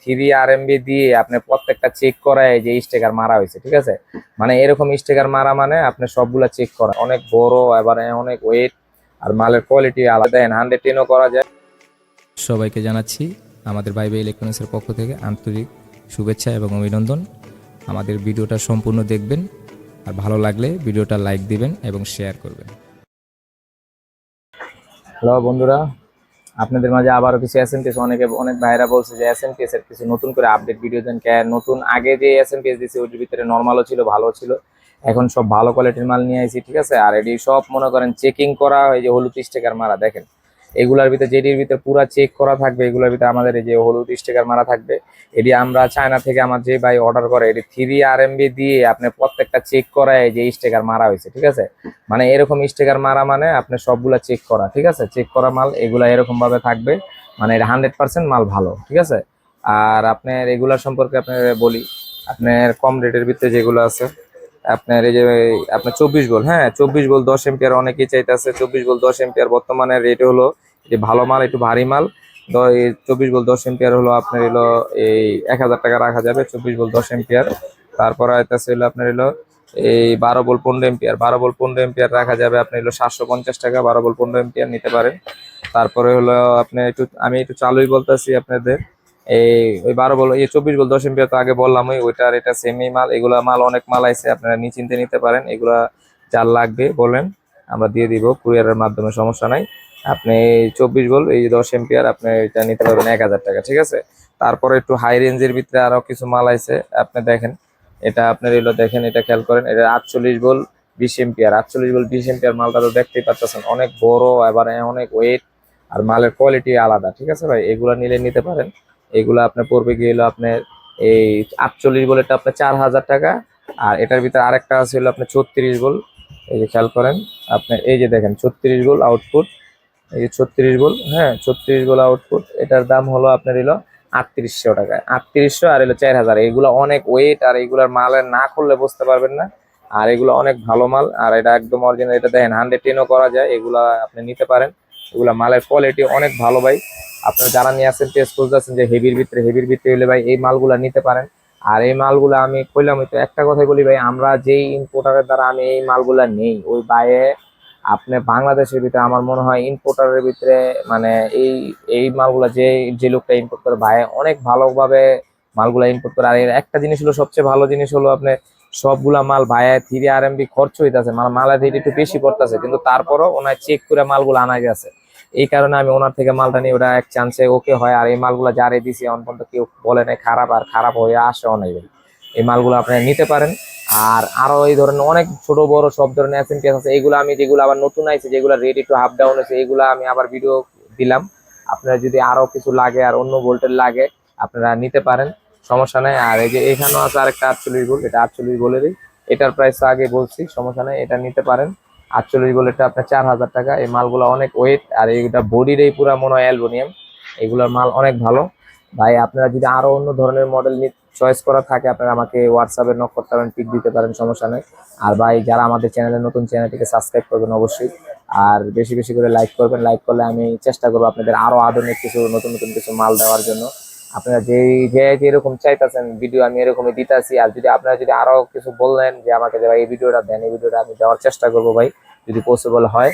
Three আর MB দিয়ে আপনি প্রত্যেকটা চেক করায় যে স্টিকার মারা হয়েছে ঠিক আছে? মানে এরকম স্টিকার মারা মানে আপনি সবগুলা চেক করা অনেক বড় এবার অনেক ওয়েট আর মালের কোয়ালিটি আলাদা। হান্ড্রেড টেনও করা যায়। সবাইকে জানাচ্ছি আমাদের বাইবে ইলেকট্রনিক্সের পক্ষ থেকে আন্তরিক শুভেচ্ছা এবং অভিনন্দন। আমাদের ভিডিওটা সম্পূর্ণ দেখবেন আর ভালো লাগলে ভিডিওটা লাইক দিবেন এবং শেয়ার করবেন। হ্যালো বন্ধুরা আপনাদের মাঝে আবারও কিছু এস এম অনেকে, অনেক ভাইরা বলছে যে এস এম এর কিছু নতুন করে আপডেট ভিডিও দেন। কে নতুন, আগে যে এস এম দিয়েছে ওটির ভিতরে নর্মালও ছিল ভালো ছিল। এখন সব ভালো কোয়ালিটির মাল নিয়ে আইছি, ঠিক আছে? আর এটি সব মনে করেন চেকিং করা হয় যে হলুদ স্টিকার মারা, দেখেন। এগুলার ভিতরে যেটির ভিতরে পুরা চেক করা থাকবে, এগুলোর ভিতরে আমাদের এই যে হলুদ স্টিকার মারা থাকবে। এটি আমরা চায়না থেকে আমার যে ভাই অর্ডার করে, এটি থ্রি আর এমবি দিয়ে আপনি প্রত্যেকটা চেক করায় যে স্টিকার মারা হয়েছে, ঠিক আছে? মানে এরকম স্টিকার মারা মানে আপনি সবগুলা চেক করা, ঠিক আছে? চেক করা মাল, এগুলা এরকম ভাবে থাকবে। মানে এটা হান্ড্রেড পার্সেন্ট মাল ভালো, ঠিক আছে? আর আপনার এগুলা সম্পর্কে আপনার বলি, আপনার কম রেটের ভিতরে যেগুলো আছে আপনার এই যে, আপনার চব্বিশ বল হ্যাঁ চব্বিশ বল দশ এম্পিয়ার অনেকেই চাইতেছে। চব্বিশ বল দশ এম্পিয়ার বর্তমানে রেট হলো যে ভালো মাল, একটু ভারী মাল। চব্বিশ বল দশ এম্পিয়ার হলো আপনার হলো এই এক হাজার টাকা রাখা যাবে, চব্বিশ বল দশ এম্পিয়ার তারপর আইতাছে হলো আপনার হলো এই বারো বল পনেরো এম্পিয়ার বারো বল পনেরো এম্পিয়ার রাখা যাবে আপনি হলো সাতশো পঞ্চাশ টাকা, বারো বল পনেরো এম্পিয়ার নিতে পারেন। তারপরে হলো আপনি একটু, আমি একটু চালুই বলতেছি আপনাদের। এই, ওই বারো বল, এই চব্বিশ বল, দশ এম্পিয়ার তো আগে বললাম, ওই ওইটার, এটা সেমি মাল। এগুলা মাল, অনেক মাল আছে আপনারা নিশ্চিন্তে নিতে পারেন। এগুলা যার লাগবে বলেন, আমরা দিয়ে দিব, কুরিয়ারের মাধ্যমে সমস্যা নাই। আপনি চব্বিশ বল, এই দশ এম্পিয়ার আপনি এটা নিতে পারবেন এক হাজার টাকা, ঠিক আছে? তারপরে একটু হাই রেঞ্জের ভিতরে আরও কিছু মাল আছে আপনি দেখেন। এটা আপনার এগুলো দেখেন, এটা খেয়াল করেন, এটা আটচল্লিশ বল, বিশ এম্পিয়ার আটচল্লিশ বল, বিশ এম্পিয়ার মালটা তো দেখতেই পাচ্ছেন, অনেক বড়, এবার অনেক ওয়েট আর মালের কোয়ালিটি আলাদা, ঠিক আছে ভাই? এগুলা নিলে নিতে পারেন। এগুলা আপনার পড়বে গিয়ে হলো আপনার এই আটচল্লিশ বলেটা আপনার চার হাজার টাকা। আর এটার ভিতরে আরেকটা আছে হলো আপনার ছত্রিশ বল। এই যে খেয়াল করেন আপনার এই যে দেখেন, ছত্রিশ বল আউটপুট এই যে ছত্রিশ বল হ্যাঁ ছত্রিশ বল আউটপুট এটার দাম হলো আপনার হলো আটত্রিশশো টাকা। আটত্রিশশো আর হলো চার হাজার। এগুলো অনেক ওয়েট আর এগুলার মালের না করলে বুঝতে পারবেন না। আর এগুলো অনেক ভালো মাল। আর এটা একদম অরিজিনাল এটা দেখেন হান্ড্রেড টেনও করা যায়। এগুলা আপনি নিতে পারেন। এগুলা মালের কোয়ালিটি অনেক ভালো ভাই। আপনারা যারা নিয়ে আসেন টেস্ট করতেছেন যে হেভির ভিতরে হেভির ভিতরে হলে ভাই এই মালগুলা নিতে পারেন। আর এই মালগুলা আমি কইলাম তো একটা কথাই বলি ভাই, আমরা যেই ইম্পোর্টারের দ্বারা আমি এই মালগুলা নেই, ওই বাইরে আপনি বাংলাদেশের ভিতরে, আমার মনে হয় ইম্পোর্টারের ভিতরে মানে এই এই মালগুলা যে যে লোকটা ইম্পোর্ট করে ভাই অনেক ভালোভাবে মালগুলা ইম্পোর্ট করে। আর এর একটা জিনিস হলো সবচেয়ে ভালো জিনিস হলো আপনি সবগুলা মাল ভাইয়া থ্রি আর এমবি খরচ হইতাছে মানে মালের রেট একটু বেশি পড়তেছে, কিন্তু তারপরও ওনার চেক করে মালগুলো আনা গেছে। এই কারণে আমি ওনার থেকে মালটা নিয়ে ওটা এক চান্সে ওকে হয়, আর এই মালগুলো যারে দিছি, এখন পর্যন্ত কেউ বলে নাই খারাপ, আর খারাপ হয়ে আসেও নাই এই মালগুলো আপনারা নিতে পারেন। আর আরও এই ধরনের অনেক ছোট, বড় সব ধরনের এসএমপিএস আছে এগুলো আমি যেগুলো আবার নতুন আইছে, যেগুলো রেডি টু হাফ ডাউন আছে এগুলো আমি আবার ভিডিও দিলাম। আপনারা যদি আরও কিছু লাগে, আর অন্য ভোল্টের লাগে, আপনারা নিতে পারেন। সমস্যা নাই। আর এই যে এখানেও আছে আরেকটা আটচল্লিশ গোল, এটা আটচল্লিশ ভোল্টেরই এটার প্রাইস আগে বলছি, সমস্যা নাই, এটা নিতে পারেন। আটচল্লিশ ভোল্টেরটা আপনার চার হাজার টাকা। এই মালগুলো অনেক ওয়েট আর এইটা বডির এই পুরা মনে হয় অ্যালবোনিয়াম এগুলোর মাল অনেক ভালো। ভাই, আপনারা যদি আরও অন্য ধরনের মডেল চয়েস করা থাকে, আপনারা আমাকে হোয়াটসঅ্যাপে নক করতে পারেন পিক দিতে পারেন, সমস্যা নেই। আর ভাই, যারা আমাদের চ্যানেলে নতুন চ্যানেলটিকে সাবস্ক্রাইব করবেন অবশ্যই। আর বেশি বেশি করে লাইক করবেন। লাইক করলে আমি চেষ্টা করব আপনাদের আরও আধুনিক কিছু, নতুন নতুন কিছু মাল দেওয়ার জন্য। আপনারা যেই যে যেরকম চাইতেছেন ভিডিও আমি এরকমই দিতেছি। আর যদি আপনারা যদি আরও কিছু বললেন যে আমাকে যে ভাই এই ভিডিওটা দেন এই ভিডিওটা আমি দেওয়ার চেষ্টা করব ভাই। যদি পসিবল হয়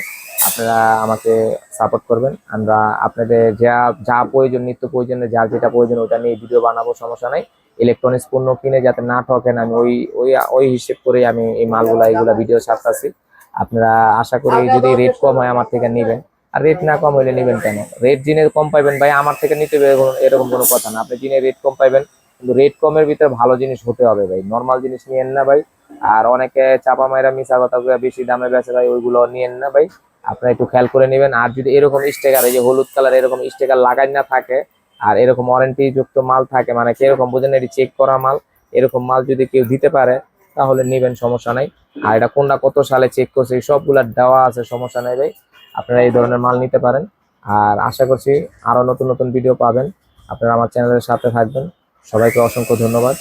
আপনারা আমাকে সাপোর্ট করবেন। আমরা আপনাদের যা যা প্রয়োজন নিত্য প্রয়োজনে যার যেটা প্রয়োজন ওটা নিয়ে ভিডিও বানাবো সমস্যা নাই। ইলেকট্রনিক্স পণ্য কিনে যাতে না ঠকেন আমি ওই ওই ওই হিসেব করেই আমি এই মালগুলা এইগুলা ভিডিও ছাড়তাছি। আপনারা আশা করি যদি রেট কম হয় আমার থেকে নেবেন। আর রেট না কম হইলে নেবেন কেন? রেট জিনের কম পাইবেন ভাই, আমার থেকে নিতে এরকম- কোনো কথা না। আপনি জিনের রেট কম পাইবেন, কিন্তু রেট কমের ভিতরে ভালো জিনিস হতে হবে ভাই। নর্মাল জিনিস নিয়েন না ভাই। আর অনেকে চাপা মাইরা মিশা কথা বেশি দামে বেচে ভাই ওইগুলো নিয়েন না ভাই। আপনারা একটু খেয়াল করে নেবেন। আর যদি এরকম স্টিকার এই যে হলুদ কালার এরকম স্টিকার লাগাই না থাকে, আর এরকম ওয়ারেন্টি যুক্ত মাল থাকে মানে কীরকম বুঝেন এটি চেক করা মাল, এরকম মাল যদি কেউ দিতে পারে তাহলে নেবেন, সমস্যা নাই। আর এটা কোনটা কত সালে চেক করছে সবগুলা দেওয়া আছে, সমস্যা নাই ভাই। আপনারা এই ধরনের মাল নিতে পারেন। আর আশা করছি আরও নতুন নতুন ভিডিও পাবেন। আপনারা আমার চ্যানেলের সাথে থাকবেন। সবাইকে অসংখ্য ধন্যবাদ।